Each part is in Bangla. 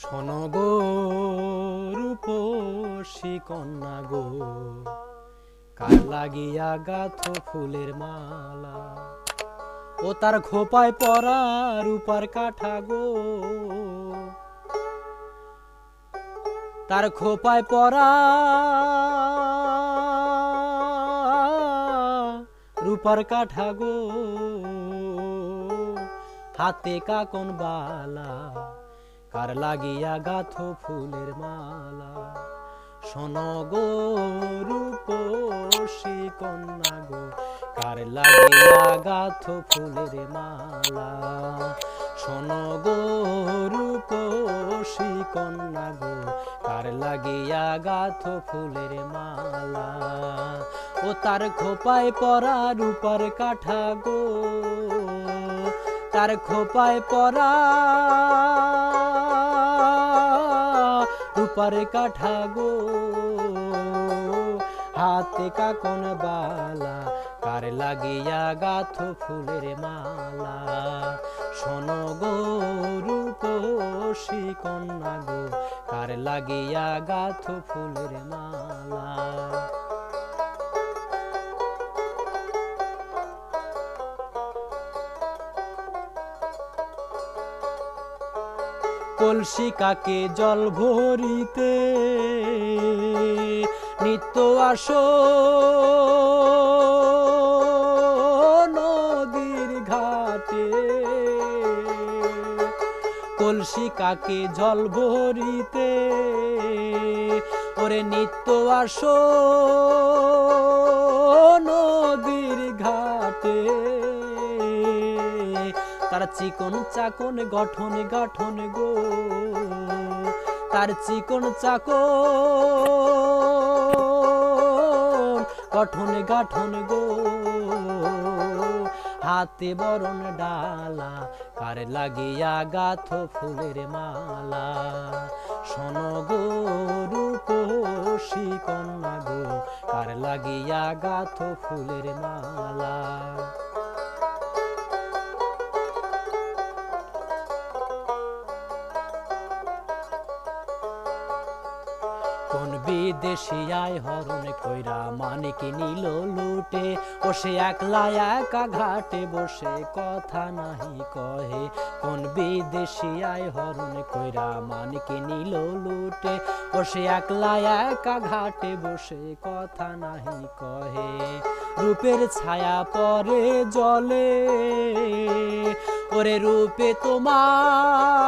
শোনো গো রূপসী কন্যা গো, কার লাগিয়া গাথ ফুলের মালা? ও তার খোপায় পরা রূপার কাঠা গো, তার খোপায় পরা রূপার কাঠা গো, হাতে কাকন বালা। কার লাগিয়া গাথো ফুলের মালা। শোন গো রূপসী কন্যা গো, কার লাগিয়া গাথো ফুলের মালা। শোন গো রূপসী কন্যা গো, কার লাগিয়া গাথো ফুলের মালা। ও তার খোপায় পরা রূপার কাঠা গো। তার খোপায় পরা। রূপার কাঠা গো, হাতে কাকন বালা, কার লাগিয়া গাথো ফুলের মালা। শোন গো রূপসী কন্যা গো, কার লাগিয়া গাথো ফুলের মালা। কলসি কাকে জল ভরিতে? নিত্য আসো নদীর ঘাটে। কলসি কাকে জল ভরিতে? ওরে নিত্য আসো নদীর ঘাটে। তার চিকন চাকন গঠন গঠন গো। তার চিকন চাকন গঠন গঠন গো। হাতে বরণ ডালা, কার লাগিয়া গাথ ফুলের মালা। শোন গো কন্যা গো, কার লাগিয়া গাথ ফুলের মালা। কোন বিদেশিয়ায় হরণ কইরা মানিক নিল লুটে। ও সে একলা একা ঘাটে বসে, কথা নাহি কহে। কোন বিদেশিয়ায় হরণ কইরা মানিক নিল লুটে। ও সে একলা একা ঘাটে বসে, কথা নাহি কহে। রূপের ছায়া পরে জলে ওরে রূপে তোমার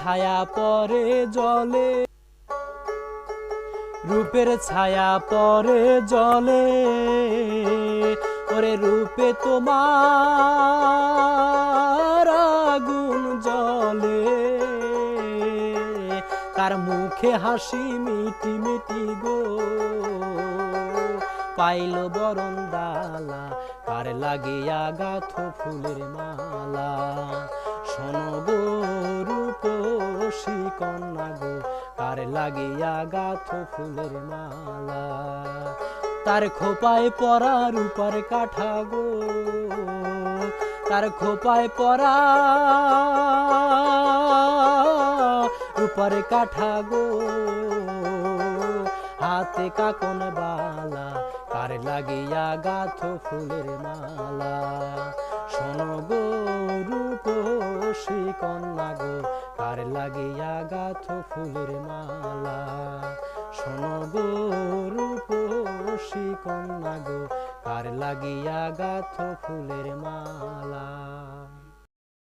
ছায়া পরে জলে। রূপের ছায়া পরে জলে। ওরে রূপে তোমার আগুন জলে তার মুখে হাসি মিটি মিটি গো। পাইল বরণ ডালা কার লাগিয়া গাথ ফুলের মালা। রূপসী কন্যা গো কার লাগিয়া গাথ ফুলের মালা। তার খোপায় পরা রূপার কাঠা গো, তার খোপায় পরা রূপার কাঠা গো। হাতে কাকন বালা কার লাগিয়া গাথ ফুলের মালা। শোন গো কন্যা গো কার লাগিয়া গাথ ফুলের মালা। শোনো গো রূপসী কন্যা গো, তার লাগিয়া গাথ ফুলের মালা।